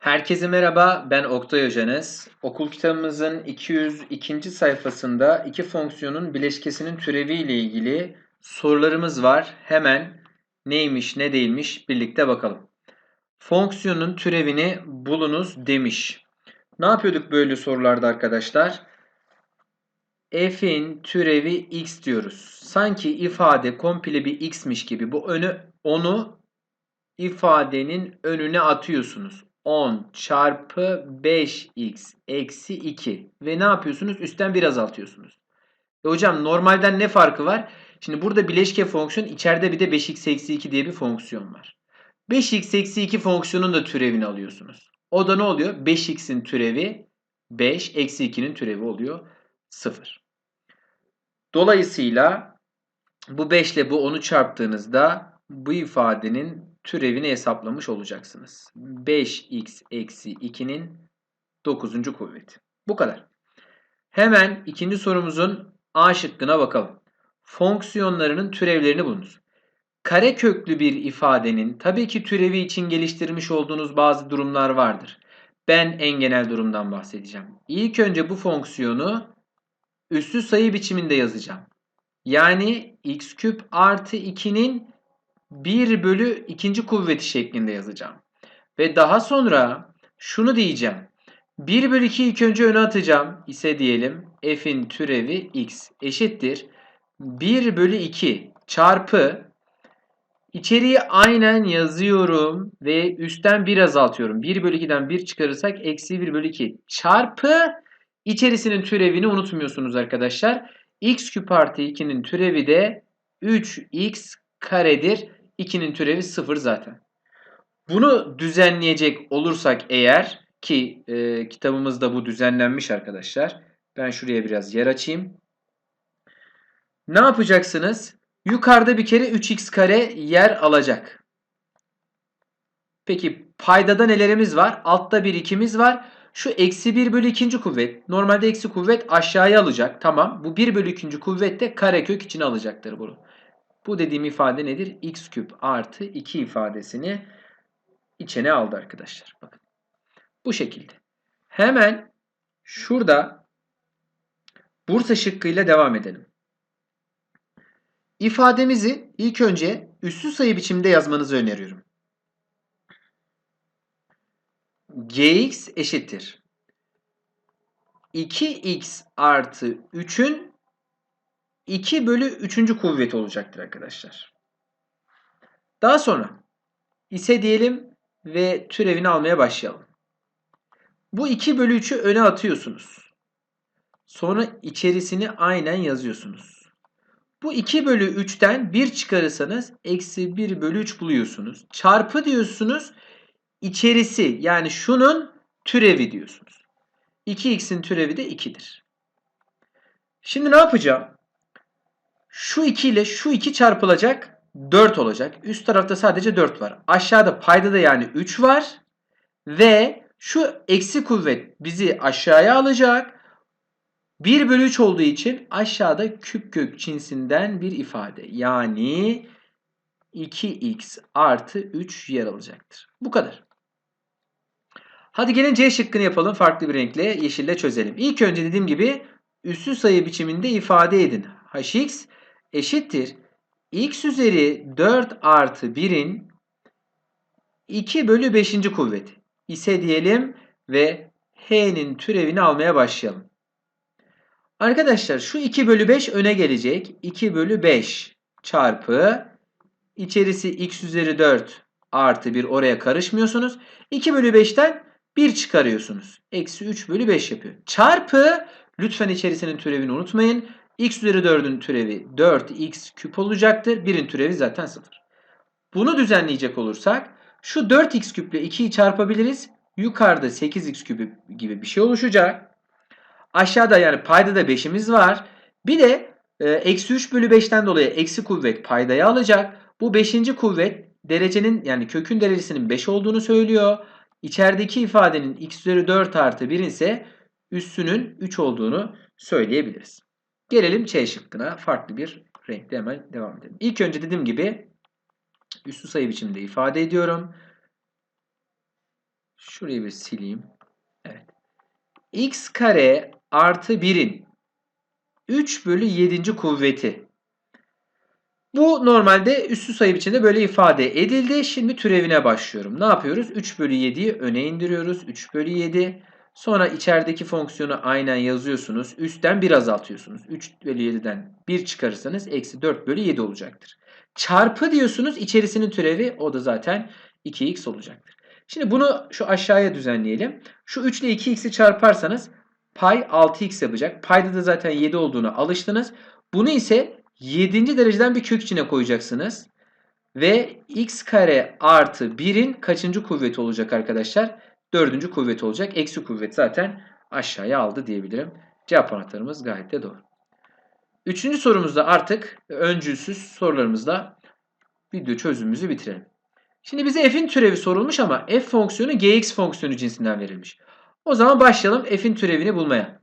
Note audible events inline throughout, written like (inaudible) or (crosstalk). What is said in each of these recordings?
Herkese merhaba, ben Oktay Hocanız. Okul kitabımızın 202. sayfasında iki fonksiyonun bileşkesinin türevi ile ilgili sorularımız var. Hemen neymiş ne değilmiş birlikte bakalım. Fonksiyonun türevini bulunuz demiş. Ne yapıyorduk böyle sorularda arkadaşlar? f'in türevi x diyoruz. Sanki ifade komple bir x'miş gibi bu önü onu ifadenin önüne atıyorsunuz. 10 çarpı 5x eksi 2 ve ne yapıyorsunuz? Üstten bir azaltıyorsunuz. E hocam normalden ne farkı var? Şimdi burada bileşke fonksiyon içeride bir de 5x eksi 2 diye bir fonksiyon var. 5x eksi 2 fonksiyonun da türevini alıyorsunuz. O da ne oluyor? 5x'in türevi 5 eksi 2'nin türevi oluyor 0. Dolayısıyla bu 5 ile bu 10'u çarptığınızda bu ifadenin türevini hesaplamış olacaksınız. 5x eksi 2'nin 9. kuvveti. Bu kadar. Hemen ikinci sorumuzun A şıkkına bakalım. Fonksiyonlarının türevlerini bulunuz. Kare köklü bir ifadenin tabii ki türevi için geliştirmiş olduğunuz bazı durumlar vardır. Ben en genel durumdan bahsedeceğim. İlk önce bu fonksiyonu üssü sayı biçiminde yazacağım. Yani x küp artı 2'nin 1 bölü ikinci kuvveti şeklinde yazacağım. Ve daha sonra şunu diyeceğim. 1 bölü 2 ilk önce öne atacağım ise diyelim f'in türevi x eşittir. 1 bölü 2 çarpı içeriği aynen yazıyorum ve üstten 1 azaltıyorum. 1 bölü 2'den 1 çıkarırsak eksi 1 bölü 2 çarpı içerisinin türevini unutmuyorsunuz arkadaşlar. x küp artı 2'nin türevi de 3x karedir. 2'nin türevi 0 zaten. Bunu düzenleyecek olursak eğer ki e, kitabımızda bu düzenlenmiş arkadaşlar. Ben şuraya biraz yer açayım. Ne yapacaksınız? Yukarıda bir kere 3x kare yer alacak. Peki paydada nelerimiz var? Altta bir ikimiz var. Şu eksi 1 bölü 2. kuvvet. Normalde eksi kuvvet aşağıya alacak. Tamam. Bu 1 bölü 2. kuvvet de karekök içine alacaktır bunu. Bu dediğim ifade nedir? x küp artı 2 ifadesini içine aldı arkadaşlar. Bakın. Bu şekilde. Hemen şurada Bursa şıkkıyla devam edelim. İfademizi ilk önce üssü sayı biçiminde yazmanızı öneriyorum. gx eşittir. 2x artı 3'ün 2 bölü 3. kuvveti olacaktır arkadaşlar. Daha sonra ise diyelim ve türevini almaya başlayalım. Bu 2 bölü 3'ü öne atıyorsunuz. Sonra içerisini aynen yazıyorsunuz. Bu 2 bölü 3'ten 1 çıkarırsanız eksi 1 bölü 3 buluyorsunuz. Çarpı diyorsunuz. İçerisi yani şunun türevi diyorsunuz. 2x'in türevi de 2'dir. Şimdi ne yapacağım? Şu 2 ile şu 2 çarpılacak 4 olacak. Üst tarafta sadece 4 var. Aşağıda payda da yani 3 var. Ve şu eksi kuvvet bizi aşağıya alacak. 1 bölü 3 olduğu için aşağıda küp kök cinsinden bir ifade. Yani 2x artı 3 yer alacaktır. Bu kadar. Hadi gelin C şıkkını yapalım. Farklı bir renkle yeşille çözelim. İlk önce dediğim gibi üssü sayı biçiminde ifade edin. hx eşittir. x üzeri 4 artı 1'in 2 bölü 5. kuvveti ise diyelim ve h'nin türevini almaya başlayalım. Arkadaşlar şu 2 bölü 5 öne gelecek. 2 bölü 5 çarpı içerisi x üzeri 4 artı 1 oraya karışmıyorsunuz. 2 bölü 5'ten 1 çıkarıyorsunuz. Eksi 3 bölü 5 yapıyor. Çarpı lütfen içerisinin türevini unutmayın x üzeri 4'ün türevi 4x küp olacaktır. 1'in türevi zaten 0. Bunu düzenleyecek olursak şu 4x küple 2'yi çarpabiliriz. Yukarıda 8x küpü gibi bir şey oluşacak. Aşağıda yani payda da 5'imiz var. Bir de e, eksi 3 bölü 5'ten dolayı eksi kuvvet paydaya alacak. Bu 5. kuvvet derecenin yani kökün derecesinin 5 olduğunu söylüyor. İçerideki ifadenin x üzeri 4 artı 1 ise üssünün 3 olduğunu söyleyebiliriz. Gelelim Ç şıkkına. Farklı bir renkle hemen devam edelim. İlk önce dediğim gibi üstü sayı biçiminde ifade ediyorum. Şurayı bir sileyim. Evet. x kare artı 1'in 3 bölü 7. kuvveti. Bu normalde üssü sayı biçiminde böyle ifade edildi. Şimdi türevine başlıyorum. Ne yapıyoruz? 3 bölü 7'yi öne indiriyoruz. 3 bölü 7. Sonra içerideki fonksiyonu aynen yazıyorsunuz. Üstten 1 azaltıyorsunuz. 3 bölü 7'den 1 çıkarırsanız eksi 4 bölü 7 olacaktır. Çarpı diyorsunuz içerisinin türevi o da zaten 2x olacaktır. Şimdi bunu şu aşağıya düzenleyelim. Şu 3 ile 2x'i çarparsanız pay 6x yapacak. Payda da zaten 7 olduğuna alıştınız. Bunu ise 7. dereceden bir kök içine koyacaksınız. Ve x kare artı 1'in kaçıncı kuvveti olacak arkadaşlar? Dördüncü kuvveti olacak. Eksi kuvvet zaten aşağıya aldı diyebilirim. Cevap anahtarımız gayet de doğru. Üçüncü sorumuzda artık öncülsüz sorularımızla video çözümümüzü bitirelim. Şimdi bize f'in türevi sorulmuş ama f fonksiyonu gx fonksiyonu cinsinden verilmiş. O zaman başlayalım f'in türevini bulmaya.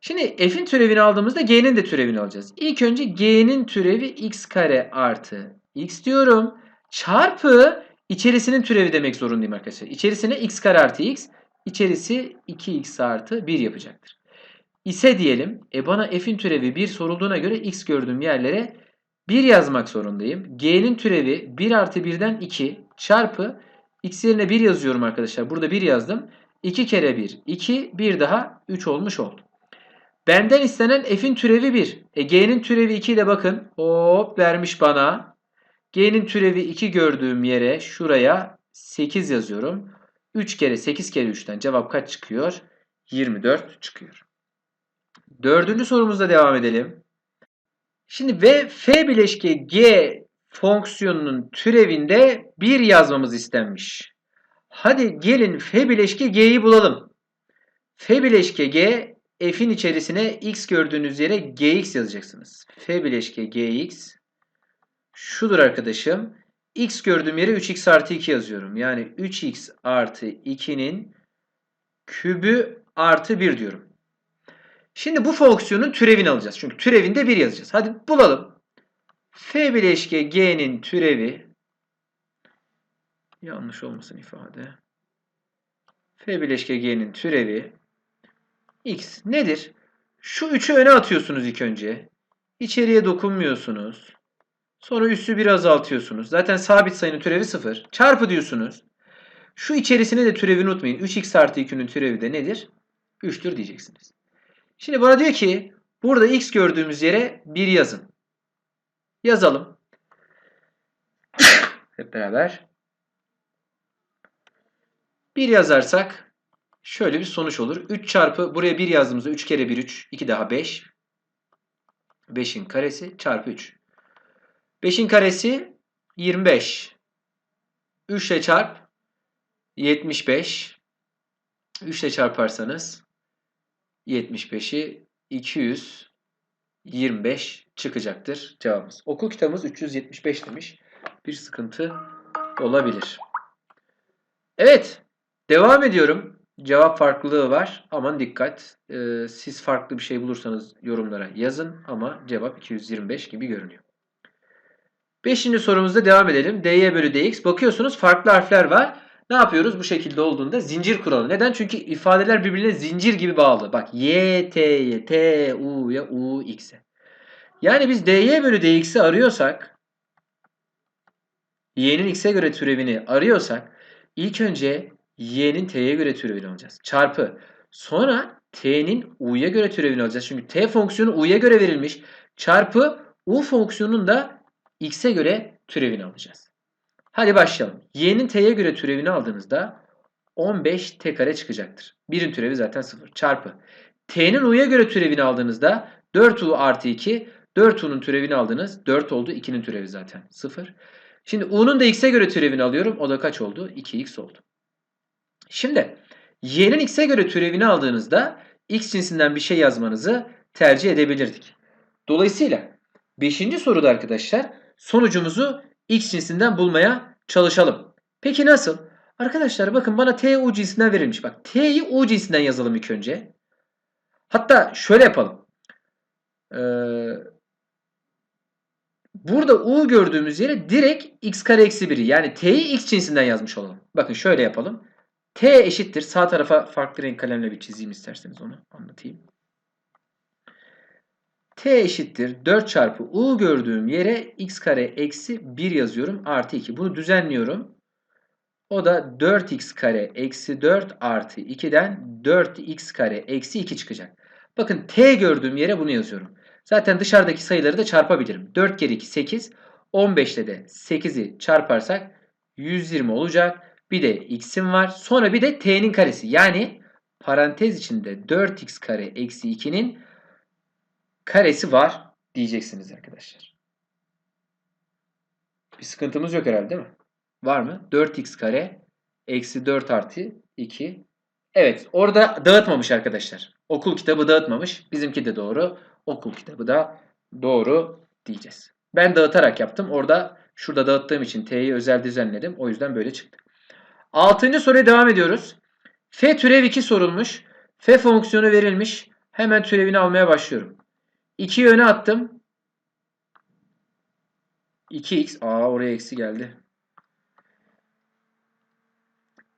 Şimdi f'in türevini aldığımızda g'nin de türevini alacağız. İlk önce g'nin türevi x kare artı x diyorum. Çarpı içerisinin türevi demek zorundayım arkadaşlar. İçerisine x kare artı x, içerisi 2x artı 1 yapacaktır. İse diyelim, e bana f'in türevi 1 sorulduğuna göre x gördüğüm yerlere 1 yazmak zorundayım. G'nin türevi 1 artı 1'den 2 çarpı x yerine 1 yazıyorum arkadaşlar. Burada 1 yazdım. 2 kere 1 2 bir daha 3 olmuş oldu. Benden istenen f'in türevi 1. E g'nin türevi 2 ile bakın. Hop vermiş bana. G'nin türevi 2 gördüğüm yere şuraya 8 yazıyorum. 3 kere 8 kere 3'ten cevap kaç çıkıyor? 24 çıkıyor. Dördüncü sorumuzda devam edelim. Şimdi ve f bileşke g fonksiyonunun türevinde 1 yazmamız istenmiş. Hadi gelin f bileşke g'yi bulalım. f bileşke g f'in içerisine x gördüğünüz yere gx yazacaksınız. f bileşke gx şudur arkadaşım. x gördüğüm yere 3x artı 2 yazıyorum. Yani 3x artı 2'nin kübü artı 1 diyorum. Şimdi bu fonksiyonun türevini alacağız. Çünkü türevinde 1 yazacağız. Hadi bulalım. f bileşke g'nin türevi yanlış olmasın ifade. f bileşke g'nin türevi x nedir? Şu 3'ü öne atıyorsunuz ilk önce. İçeriye dokunmuyorsunuz. Sonra üssü bir azaltıyorsunuz. Zaten sabit sayının türevi 0. Çarpı diyorsunuz. Şu içerisine de türevini unutmayın. 3x artı 2'nin türevi de nedir? 3'tür diyeceksiniz. Şimdi bana diyor ki burada x gördüğümüz yere 1 yazın. Yazalım. (coughs) Hep beraber. 1 yazarsak şöyle bir sonuç olur. 3 çarpı buraya 1 yazdığımızda 3 kere 1 3. 2 daha 5. 5'in karesi çarpı 3. 5'in karesi 25. 3 ile çarp 75. 3 ile çarparsanız 75'i 225 çıkacaktır cevabımız. Okul kitabımız 375 demiş. Bir sıkıntı olabilir. Evet. Devam ediyorum. Cevap farklılığı var. Aman dikkat. Ee, siz farklı bir şey bulursanız yorumlara yazın. Ama cevap 225 gibi görünüyor. Beşinci sorumuzda devam edelim. dy bölü dx. Bakıyorsunuz farklı harfler var. Ne yapıyoruz bu şekilde olduğunda? Zincir kuralı. Neden? Çünkü ifadeler birbirine zincir gibi bağlı. Bak y, t'ye, t, u'ya, u, x'e. Yani biz dy bölü dx'i arıyorsak y'nin x'e göre türevini arıyorsak ilk önce y'nin t'ye göre türevini alacağız. Çarpı. Sonra t'nin u'ya göre türevini alacağız. Çünkü t fonksiyonu u'ya göre verilmiş. Çarpı u fonksiyonun da x'e göre türevini alacağız. Hadi başlayalım. y'nin t'ye göre türevini aldığınızda 15 t kare çıkacaktır. 1'in türevi zaten 0. Çarpı. t'nin u'ya göre türevini aldığınızda 4u artı 2. 4u'nun türevini aldınız. 4 oldu. 2'nin türevi zaten 0. Şimdi u'nun da x'e göre türevini alıyorum. O da kaç oldu? 2x oldu. Şimdi y'nin x'e göre türevini aldığınızda x cinsinden bir şey yazmanızı tercih edebilirdik. Dolayısıyla 5. soruda arkadaşlar sonucumuzu x cinsinden bulmaya çalışalım. Peki nasıl? Arkadaşlar bakın bana t u cinsinden verilmiş. Bak t'yi u cinsinden yazalım ilk önce. Hatta şöyle yapalım. Ee, burada u gördüğümüz yere direkt x kare eksi 1'i yani t'yi x cinsinden yazmış olalım. Bakın şöyle yapalım. T eşittir. Sağ tarafa farklı renk kalemle bir çizeyim isterseniz onu anlatayım. T eşittir 4 çarpı U gördüğüm yere x kare eksi 1 yazıyorum artı 2. Bunu düzenliyorum. O da 4x kare eksi 4 artı 2'den 4x kare eksi 2 çıkacak. Bakın t gördüğüm yere bunu yazıyorum. Zaten dışarıdaki sayıları da çarpabilirim. 4 kere 2 8. 15 ile de 8'i çarparsak 120 olacak. Bir de x'im var. Sonra bir de t'nin karesi. Yani parantez içinde 4x kare eksi 2'nin karesi var diyeceksiniz arkadaşlar. Bir sıkıntımız yok herhalde değil mi? Var mı? 4x kare eksi 4 artı 2. Evet orada dağıtmamış arkadaşlar. Okul kitabı dağıtmamış. Bizimki de doğru. Okul kitabı da doğru diyeceğiz. Ben dağıtarak yaptım. Orada şurada dağıttığım için t'yi özel düzenledim. O yüzden böyle çıktı. Altıncı soruya devam ediyoruz. F türev 2 sorulmuş. F fonksiyonu verilmiş. Hemen türevini almaya başlıyorum. 2'yi öne attım. 2x. Aa oraya eksi geldi.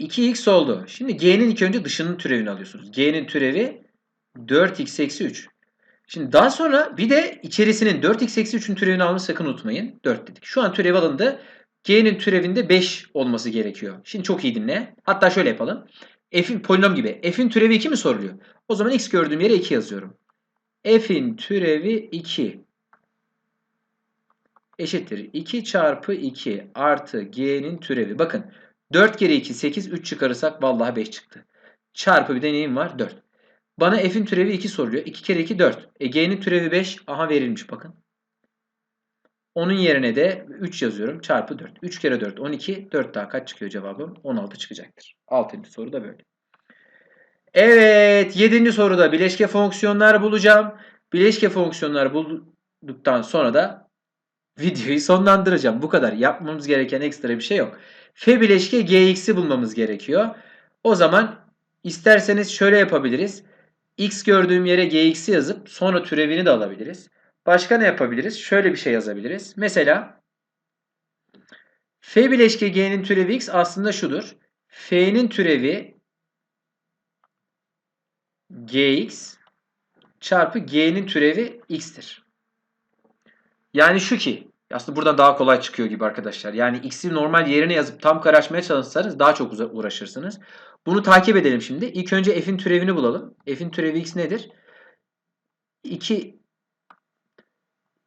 2x oldu. Şimdi g'nin ilk önce dışının türevini alıyorsunuz. g'nin türevi 4x eksi 3. Şimdi daha sonra bir de içerisinin 4x eksi 3'ün türevini almayı sakın unutmayın. 4 dedik. Şu an türev alındı. G'nin türevinde 5 olması gerekiyor. Şimdi çok iyi dinle. Hatta şöyle yapalım. F'in polinom gibi. F'in türevi 2 mi soruluyor? O zaman x gördüğüm yere 2 yazıyorum. F'in türevi 2 eşittir. 2 çarpı 2 artı G'nin türevi. Bakın 4 kere 2 8 3 çıkarırsak vallahi 5 çıktı. Çarpı bir de neyim var? 4. Bana f'in türevi 2 soruluyor. 2 kere 2 4. E g'nin türevi 5. Aha verilmiş bakın. Onun yerine de 3 yazıyorum. Çarpı 4. 3 kere 4 12. 4 daha kaç çıkıyor cevabım? 16 çıkacaktır. 6. soru da böyle. Evet. 7. soruda bileşke fonksiyonlar bulacağım. Bileşke fonksiyonlar bulduktan sonra da videoyu sonlandıracağım. Bu kadar. Yapmamız gereken ekstra bir şey yok. F bileşke gx'i bulmamız gerekiyor. O zaman isterseniz şöyle yapabiliriz. x gördüğüm yere gx'i yazıp sonra türevini de alabiliriz. Başka ne yapabiliriz? Şöyle bir şey yazabiliriz. Mesela f bileşke g'nin türevi x aslında şudur. f'nin türevi gx çarpı g'nin türevi x'tir. Yani şu ki aslında buradan daha kolay çıkıyor gibi arkadaşlar. Yani x'i normal yerine yazıp tam karışmaya çalışsanız daha çok uğraşırsınız. Bunu takip edelim şimdi. İlk önce f'in türevini bulalım. F'in türevi x nedir? 2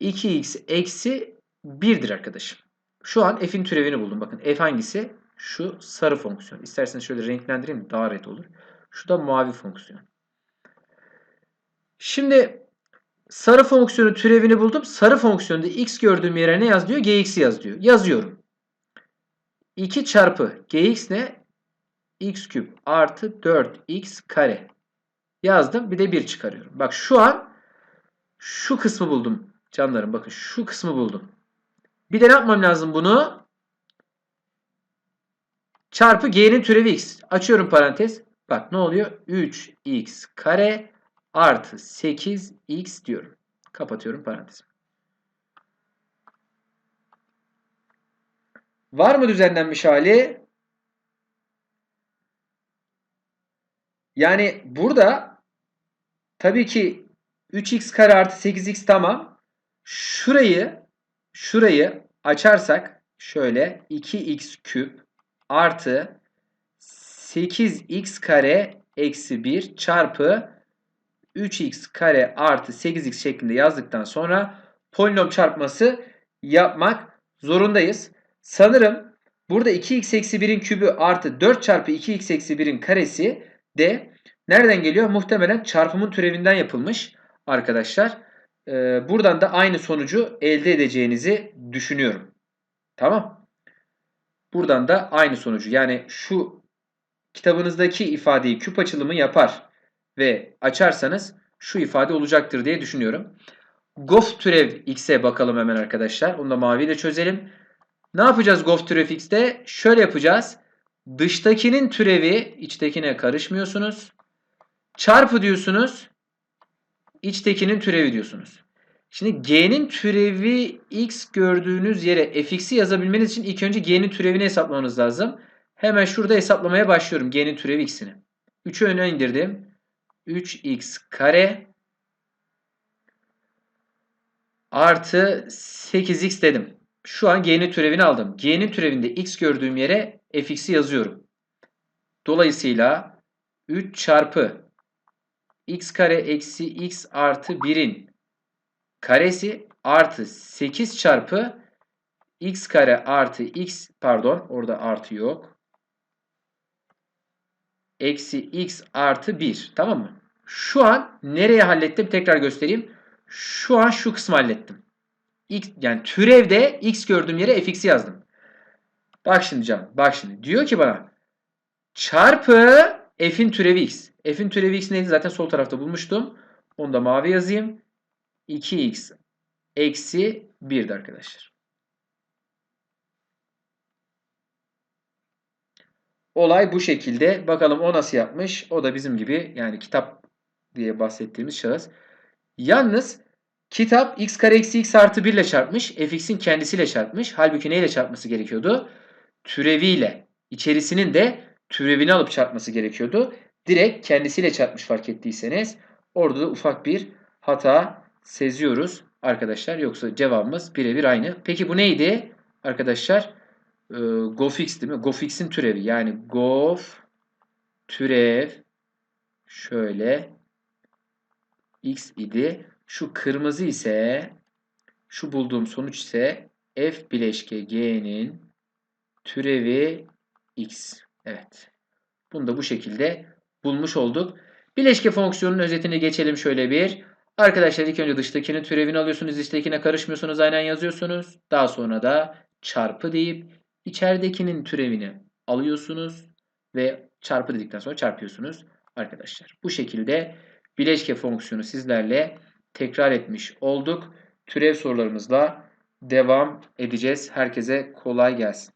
2x eksi 1'dir arkadaşım. Şu an f'in türevini buldum. Bakın f hangisi? Şu sarı fonksiyon. İsterseniz şöyle renklendireyim daha red olur. Şu da mavi fonksiyon. Şimdi sarı fonksiyonu türevini buldum. Sarı fonksiyonda x gördüğüm yere ne yaz diyor? gx yaz diyor. Yazıyorum. 2 çarpı gx ne? x küp artı 4x kare. Yazdım. Bir de 1 çıkarıyorum. Bak şu an şu kısmı buldum. Canlarım bakın şu kısmı buldum. Bir de ne yapmam lazım bunu? Çarpı g'nin türevi x. Açıyorum parantez. Bak ne oluyor? 3x kare artı 8x diyorum. Kapatıyorum parantezi. Var mı düzenlenmiş hali? Yani burada tabii ki 3x kare artı 8x tamam. Şurayı şurayı açarsak şöyle 2x küp artı 8x kare eksi 1 çarpı 3x kare artı 8x şeklinde yazdıktan sonra polinom çarpması yapmak zorundayız. Sanırım burada 2x eksi 1'in kübü artı 4 çarpı 2x eksi 1'in karesi de nereden geliyor? Muhtemelen çarpımın türevinden yapılmış arkadaşlar. Ee, buradan da aynı sonucu elde edeceğinizi düşünüyorum. Tamam. Buradan da aynı sonucu yani şu kitabınızdaki ifadeyi küp açılımı yapar ve açarsanız şu ifade olacaktır diye düşünüyorum. Gof türev x'e bakalım hemen arkadaşlar. Onu da maviyle çözelim. Ne yapacağız gof türev x'te? Şöyle yapacağız. Dıştakinin türevi içtekine karışmıyorsunuz. Çarpı diyorsunuz. İçtekinin türevi diyorsunuz. Şimdi g'nin türevi x gördüğünüz yere fx'i yazabilmeniz için ilk önce g'nin türevini hesaplamanız lazım. Hemen şurada hesaplamaya başlıyorum g'nin türevi x'ini. 3'ü öne indirdim. 3x kare artı 8x dedim. Şu an g'nin türevini aldım. G'nin türevinde x gördüğüm yere fx'i yazıyorum. Dolayısıyla 3 çarpı x kare eksi x artı 1'in karesi artı 8 çarpı x kare artı x pardon orada artı yok. Eksi x artı 1 tamam mı? Şu an nereye hallettim tekrar göstereyim. Şu an şu kısmı hallettim. X, yani türevde x gördüğüm yere fx'i yazdım. Bak şimdi can bak şimdi diyor ki bana çarpı f'in türevi x. F'in türevi x neydi? Zaten sol tarafta bulmuştum. Onu da mavi yazayım. 2x eksi 1'di arkadaşlar. Olay bu şekilde. Bakalım o nasıl yapmış? O da bizim gibi yani kitap diye bahsettiğimiz şahıs. Yalnız kitap x kare eksi x artı 1 ile çarpmış. fx'in kendisiyle çarpmış. Halbuki neyle çarpması gerekiyordu? Türeviyle. İçerisinin de türevini alıp çarpması gerekiyordu. Direkt kendisiyle çarpmış fark ettiyseniz. Orada da ufak bir hata seziyoruz arkadaşlar. Yoksa cevabımız birebir aynı. Peki bu neydi arkadaşlar? Ee, gofx değil mi? Gofx'in türevi. Yani gof türev şöyle x idi. Şu kırmızı ise şu bulduğum sonuç ise f bileşke g'nin türevi x. Evet. Bunu da bu şekilde bulmuş olduk. Bileşke fonksiyonun özetini geçelim şöyle bir. Arkadaşlar ilk önce dıştakinin türevini alıyorsunuz. İçtekine karışmıyorsunuz. Aynen yazıyorsunuz. Daha sonra da çarpı deyip içeridekinin türevini alıyorsunuz. Ve çarpı dedikten sonra çarpıyorsunuz arkadaşlar. Bu şekilde bileşke fonksiyonu sizlerle tekrar etmiş olduk. Türev sorularımızla devam edeceğiz. Herkese kolay gelsin.